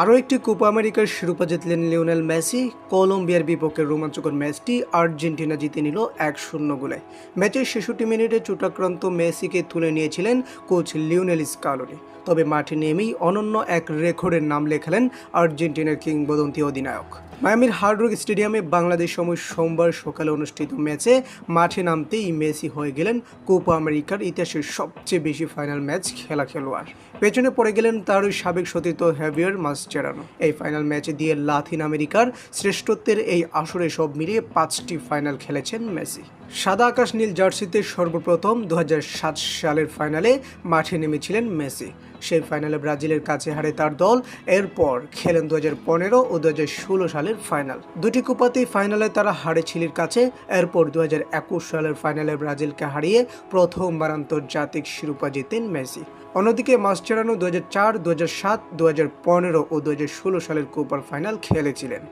আরও একটি কোপা আমেরিকার শিরোপা জিতলেন লিওনেল মেসি। কলম্বিয়ার বিপক্ষে রোমাঞ্চকর ম্যাচটি আর্জেন্টিনা জিতে নিল এক শূন্য গোলে। ম্যাচের ছেষট্টি মিনিটে চোটাক্রান্ত মেসিকে তুলে নিয়েছিলেন কোচ লিওনেল স্কালোনি। তবে মাঠে নেমেই অনন্য এক রেকর্ডের নাম লেখালেন আর্জেন্টিনার কিংবদন্তি অধিনায়ক। মায়ামির হার্ডরক স্টেডিয়ামে বাংলাদেশ সময় সোমবার সকালে অনুষ্ঠিত ম্যাচে মাঠে নামতেই মেসি হয়ে গেলেন কোপা আমেরিকার ইতিহাসের সবচেয়ে বেশি ফাইনাল ম্যাচ খেলা খেলোয়াড়। পেছনে পড়ে গেলেন তার ওই সাবেক সতীর্থ হ্যাভিয়ার মাসচেরানো। এই ফাইনাল ম্যাচে দিয়ে লাতিন আমেরিকার শ্রেষ্ঠত্বের এই আসরে সব মিলিয়ে পাঁচটি ফাইনাল খেলেছেন মেসি। সাদা আকাশ, নীল জার্সিতে সর্বপ্রথম দু হাজার সাত সালের ফাইনালে মাঠে নেমেছিলেন মেসি। সেই ফাইনালে ব্রাজিলের কাছে হারে তার দল। এরপর খেলেন দু ও দু হাজার ষোলো সালের ফাইনাল। দুটি কুপাতেই ফাইনালে তারা হারে ছিলির কাছে। এরপর দু হাজার একুশ সালের ফাইনালে ব্রাজিলকে হারিয়ে প্রথমবার আন্তর্জাতিক শিরোপা জিতেন মেসি। অন্যদিকে মাস্টারানো দু হাজার চার দু হাজার সাত দু হাজার পনেরো ও দু হাজার ষোলো সালের কোপার ফাইনাল খেলেছিলেন।